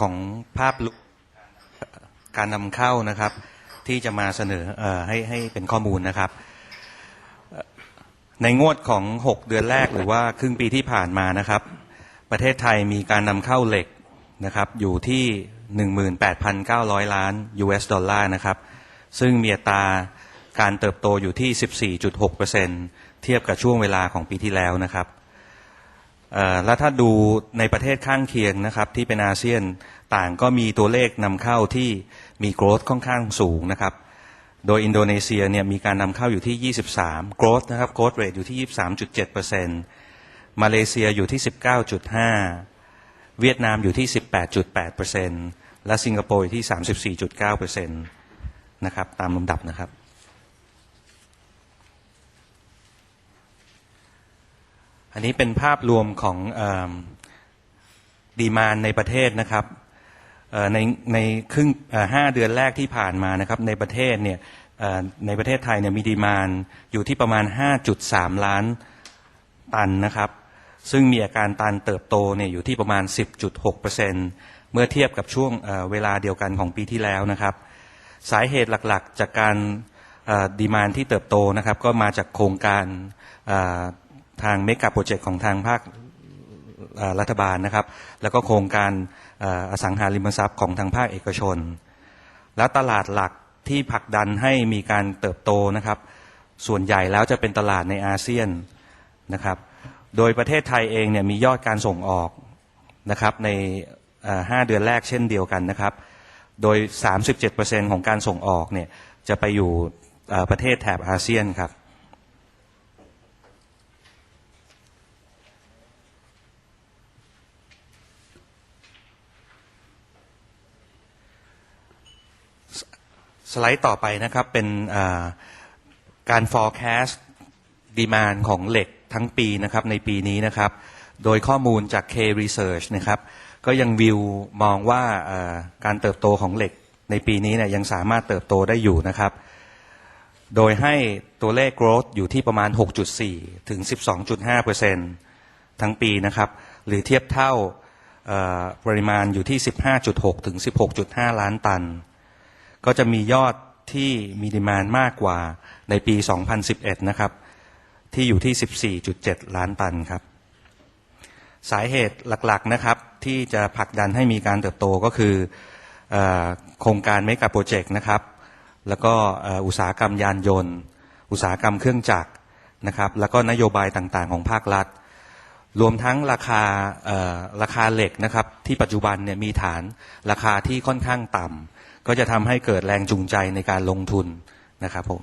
ของภาพการนำเข้านะครับ ที่จะมาเสนอออให้ให้เป็นข้อมูลนะครับ ในงวดของ 6 เดือนแรกหรือว่าครึ่งปีที่ผ่านมานะครับ ประเทศไทยมีการนำเข้าเหล็กนะครับ อยู่ที่ 18,900 ล้าน US ดอลลาร์นะครับ ซึ่งมีอัตราการเติบโตอยู่ที่ 14.6%เทียบกับช่วงเวลาของปีที่แล้วนะครับ แล้วถ้าดูในประเทศข้างเคียงนะครับ ที่เป็นอาเซียนต่างก็มีตัวเลขนำเข้าที่มีโกรธค่อนข้างสูงนะครับ โดยอินโดนีเซียเนี่ยมีการนำเข้าอยู่ที่ 23 โกรธนะครับโกรธเรทอยู่ที่ 23.7%มาเลเซียอยู่ที่ 19.5 เวียดนามอยู่ที่ 18.8%และสิงคโปร์อยู่ที่ 34.9%นะครับตามลำดับนะครับ อันนี้เป็นภาพรวมของดีมานในประเทศนะครับในในครึ่งห้าเดือนแรกที่ผ่านมานะครับ ในประเทศเนี่ยในประเทศไทยเนี่ยมีดีมานอยู่ที่ประมาณ 5.3 ล้านตันนะครับ ซึ่งมีอาการตันเติบโตเนี่ยอยู่ที่ประมาณ 10.6%เมื่อเทียบกับช่วงเวลาเดียวกันของปีที่แล้วนะครับ สาเหตุหลักๆจากการดีมานที่เติบโตนะครับ ก็มาจากโครงการ ทางเมกะโปรเจกต์ของทางภาครัฐบาลนะครับ แล้วก็โครงการอสังหาริมทรัพย์ของทางภาคเอกชน และตลาดหลักที่ผลักดันให้มีการเติบโตนะครับ ส่วนใหญ่แล้วจะเป็นตลาดในอาเซียนนะครับ โดยประเทศไทยเองเนี่ยมียอดการส่งออกนะครับในเอ่อห้าเดือนแรกเช่นเดียวกันนะครับ โดย 37%ของการส่งออกเนี่ยจะไปอยู่ประเทศแถบอาเซียนครับ สไลด์ต่อไปนะครับเป็นการ forecast demand ของเหล็กทั้งปีนะครับในปีนี้นะครับ โดยข้อมูลจาก K Research นะครับ ก็ยังวิวมองว่าการเติบโตของเหล็กในปีนี้เนี่ยยังสามารถเติบโตได้อยู่นะครับ โดยให้ตัวเลข growth อยู่ที่ประมาณ 6.4 ถึง 12.5%ทั้งปีนะครับ หรือเทียบเท่าปริมาณอยู่ที่ 15.6 ถึง 16.5 ล้านตัน ก็จะมียอดที่มีดีมานมากกว่าในปี 2011 นะครับ ที่อยู่ที่ 14.7 ล้านตันครับ สาเหตุหลักๆนะครับที่จะผลักดันให้มีการเติบโตก็คืออโครงการเมกะโปรเจกต์นะครับ แล้วก็อุตสาหกรรมยานยนต์ อุตสาหกรรมเครื่องจักรนะครับ แล้วก็นโยบายต่างๆ ของภาครัฐ รวมทั้งราคาราคาเหล็กนะครับ ที่ปัจจุบันเนี่ยมีฐานราคาที่ค่อนข้างต่ำ ก็จะทำให้เกิดแรงจูงใจในการลงทุนนะครับผม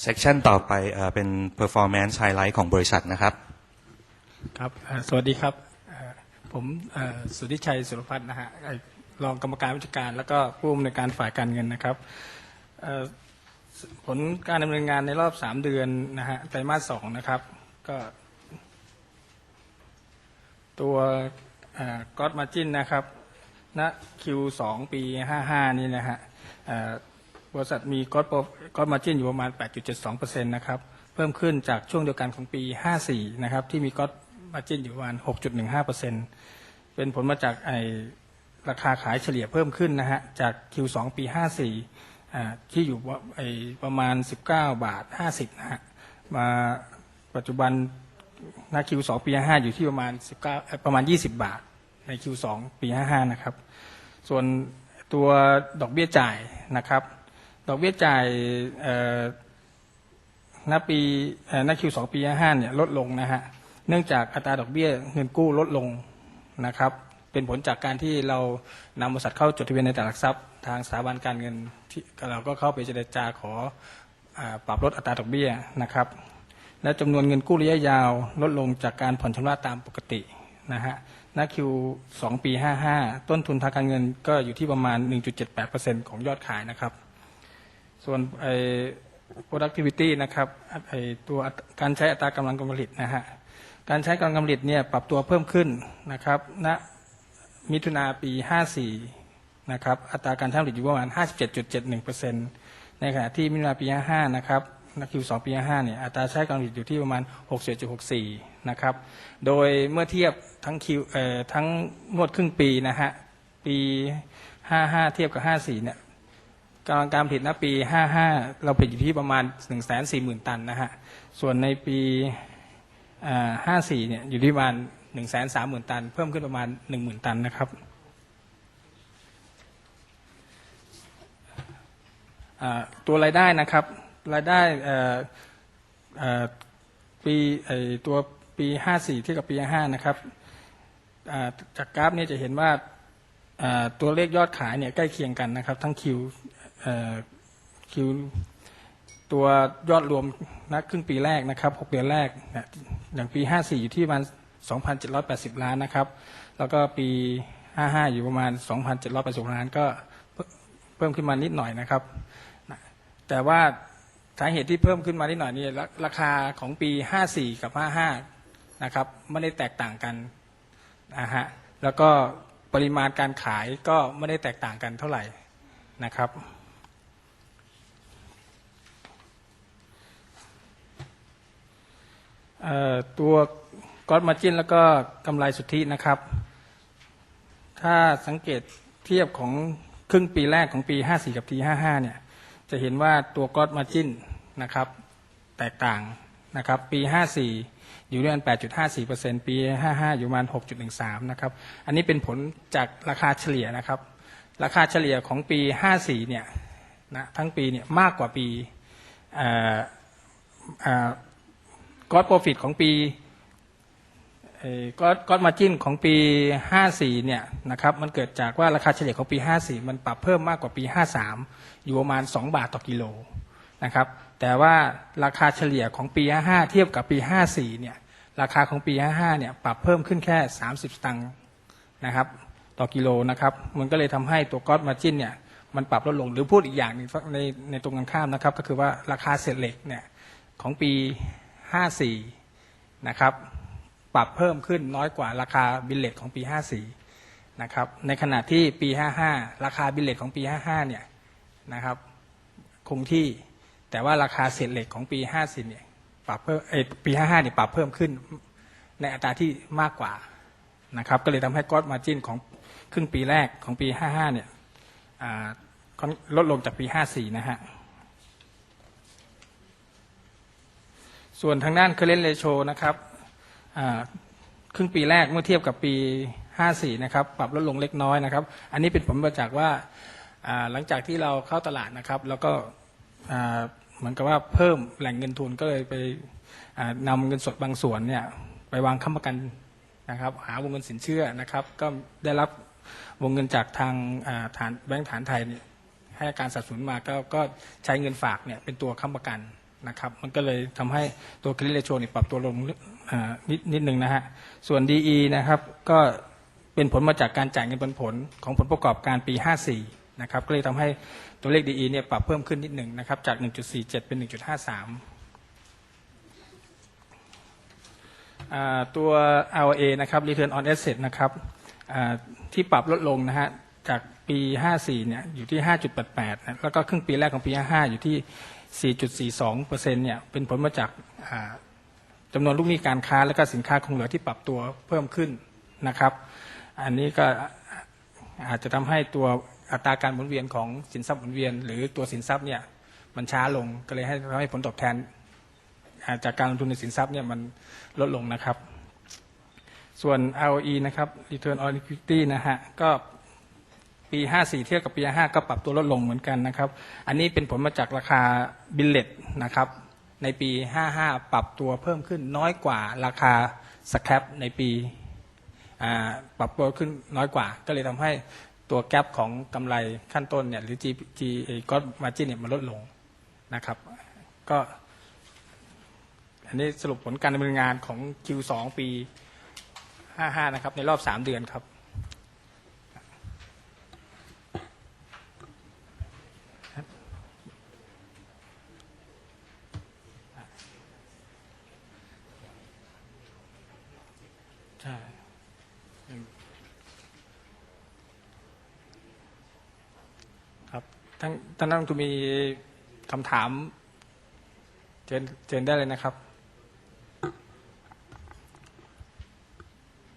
เซกชันต่อไปเป็น performance highlight ของบริษัทนะครับ ครับ สวัสดีครับ ผมสุธิชัยสุรพัฒน์นะฮะรองกรรมการวิชาการแล้วก็ผู้อำนวยการฝ่ายการเงินนะครับ ผลการดำเนินงานในรอบสามเดือนนะฮะไตรมาสสองนะครับ ก็ ตัว ก๊อตมาจินนะครับณ Q2 ปี55นี่นะฮะบริษัทมีก๊อตก๊อตมาจินอยู่ประมาณ 8.72%นะครับเพิ่มขึ้นจากช่วงเดียวกันของปี 54 นะครับ ที่มีก๊อตมาจินอยู่ประมาณ 6.15%เป็นผลมาจากไอราคาขายเฉลี่ยเพิ่มขึ้นนะฮะจาก Q2 ปี 54อ่ที่อยู่ไอประมาณ 19 บาท 50 นะฮะมาปัจจุบันหน้า Q2 ปี 5 อยู่ที่ประมาณ 19เอ่อประมาณ 20 บาท ใน Q2 ปี 55 นะครับ ส่วนตัวดอกเบี้ยจ่ายนะครับ ดอกเบี้ยจ่ายเอ่อหน้าปีเอ่อหน้า Q2 ปี 55 เนี่ยลดลงนะฮะ เนื่องจากอัตราดอกเบี้ยเงินกู้ลดลงนะครับ เป็นผลจากการที่เรานำบริษัทเข้าจดทะเบียนในตลาดหลักทรัพย์ ทางสถาบันการเงินที่เราก็เข้าไปเจรจาขออปรับลดอัตราดอกเบี้ยนะครับ และจำนวนเงินกู้ระยะยาวลดลงจากการผ่อนชำระตามปกตินะฮะ ณคิว2ปี55ต้นทุนทางการเงินก็อยู่ที่ประมาณ1.78%ของยอดขายนะครับ ส่วนไอ้ productivity นะครับไอ้ตัวการใช้อัตรากำลังการผลิตนะฮะการใช้กำลังการผลิตเนี่ยปรับตัวเพิ่มขึ้นนะครับณมิถุนาปี54นะครับอัตราการใช้ผลิตอยู่ประมาณ57.71%ในขณะที่มิถุนาปี55นะครับนักคิว2ปี55เนี่ยอัตราใช้กำลังผลิตอยู่ที่ประมาณ67.64 นะครับ โดยเมื่อเทียบทั้งคิวทั้งงวดครึ่งปีนะฮะ ปี 55 เทียบกับ 54 เนี่ยกำลังการผลิตณปี 55 เราผลิตอยู่ที่ประมาณ 140,000 ตันนะฮะ ส่วนในปี 54 เนี่ยอยู่ที่ประมาณ 130,000 ตัน เพิ่มขึ้นประมาณ 10,000 ตันนะครับตัวรายได้นะครับรายได้ปีตัว ปี 54ที่กับปี 55 นะครับจากกราฟนี่ยจะเห็นว่าตัวเลขยอดขายเนี่ยใกล้เคียงกันนะครับ ทั้งคิวคิวตัวยอดรวมนักครึ่งปีแรกนะครับ 6 เดือนแรก อย่างปี 54 อยู่ที่ประมาณ 2,780 ล้านนะครับ แล้วก็ปี 55 อยู่ประมาณ 2,780 ล้านก็เพิ่มขึ้นมานิดหน่อยนะครับ แต่ว่าสาเหตุที่เพิ่มขึ้นมานิดหน่อยนี่ราคาของปี 54 กับ 55 นะครับไม่ได้แตกต่างกันนะฮะแล้วก็ปริมาณการขายก็ไม่ได้แตกต่างกันเท่าไหร่นะครับ ตัวกอดมาจินแล้วก็กำไรสุทธินะครับ ถ้าสังเกตเทียบของครึ่งปีแรกของปี 54 กับปี 55 เนี่ย จะเห็นว่าตัวกอดมาจินนะครับ แตกต่างนะครับ ปี 54 อยู่ที่ประมาณ8.54%ปี55อยู่ประมาณ6.13นะครับอันนี้เป็นผลจากราคาเฉลี่ยนะครับ ราคาเฉลี่ยของปี 54เนี่ยนะทั้งปีเนี่ยมากกว่าปีเอ่อเอ่อกอดโปรฟิตของปีกอดกอดมาจินของปี 54 เนี่ยนะครับมันเกิดจากว่าราคาเฉลี่ยของปี 54 มันปรับเพิ่มมากกว่าปี 53 อยู่ประมาณ 2 บาทต่อกิโล นะครับ แต่ว่าราคาเฉลี่ยของปี 55 เทียบกับปี 54 เนี่ย ราคาของปี 55 เนี่ย ปรับเพิ่มขึ้นแค่ 30 สตังค์นะครับ ต่อกิโลนะครับ มันก็เลยทำให้ตัวก๊อดมาจินเนี่ย มันปรับลดลง หรือพูดอีกอย่างนึงในในตรงกันข้ามนะครับ ก็คือว่าราคาเศษเหล็กเนี่ยของปี 54 นะครับ ปรับเพิ่มขึ้นน้อยกว่าราคาบิลเลตของปี 54 นะครับ ในขณะที่ปี 55 ราคาบิลเลตของปี 55 เนี่ยนะครับ คงที่ แต่ว่าราคาเศษเหล็กของปี 50เนี่ยปรับเพิ่มเอปี 55เนี่ยปรับเพิ่มขึ้น ในอัตราที่มากกว่านะครับ ก็เลยทำให้กอดมาจินของครึ่งปีแรกของปี 55เนี่ยลดลงจากปี 54 นะฮะ ส่วนทางด้าน current ratio นะครับครึ่งปีแรกเมื่อเทียบกับปี 54 นะครับ ปรับลดลงเล็กน้อยนะครับ อันนี้เป็นผลมาจากว่าหลังจากที่เราเข้าตลาดนะครับ แล้วก็ เหมือนกับว่าเพิ่มแหล่งเงินทุนก็เลยไปอ่านำเงินสดบางส่วนเนี่ยไปวางค้ำประกันนะครับหาวงเงินสินเชื่อนะครับ ก็ได้รับวงเงินจากทางฐานแบงก์ฐานไทยเนี่ยให้การสนับสนุนมาก็ก็ใช้เงินฝากเนี่ยเป็นตัวค้ำประกันนะครับมันก็เลยทำให้ตัวค r ิเ t โ a นี่ปรับตัวลงนิดนิดหนึ่งนะฮะส่วน DE นะครับก็เป็นผลมาจากการจ่ายเงินปันผลของผลประกอบการปี 54นะครับก็เลยทำให้ ตัวเลข DE เนี่ยปรับเพิ่มขึ้นนิดหนึ่งนะครับ จาก 1.47 เป็น 1.53อ่าตัว ROA นะครับ Return on Asset นะครับที่ปรับลดลงนะฮะจากปี 54 เนี่ยอยู่ที่ 5.88นะแล้วก็ครึ่งปีแรกของปี 55 อยู่ที่ 4.42เปอร์เซ็นต์เนี่ยเป็นผลมาจากจำนวนลูกหนี้การค้า และก็สินค้าคงเหลือที่ปรับตัวเพิ่มขึ้นนะครับ อันนี้ก็อาจจะทำให้ตัว อัตราการหมุนเวียนของสินทรัพย์หมุนเวียน หรือตัวสินทรัพย์เนี่ยมันช้าลงก็เลยให้ทำให้ผลตอบแทนาจากการลงทุนในสินทรัพย์เนี่ยมันลดลงนะครับ ส่วน ROE นะครับ Return on Equity นะฮะก็ปี 54 เทียบกับปี 5 ก็ปรับตัวลดลงเหมือนกันนะครับ อันนี้เป็นผลมาจากราคาบิลเลตนะครับ ในปี 55 ปรับตัวเพิ่มขึ้นน้อยกว่าราคาสแครปในปีปรับตัวขึ้นน้อยกว่า ก็เลยทำให้ ตัวแกลบของกำไรขั้นต้นเนี่ยหรือ G G ก็มาจินเนี่ยมันลดลงนะครับ ก็ อันนี้สรุปผลการดำเนินงานของ Q2 ปี 55 นะครับ ในรอบ 3 เดือนครับใช่อืมครับ ท่านท่านนั่งทุมีคำถามเชิญเชิญได้เลยนะครับ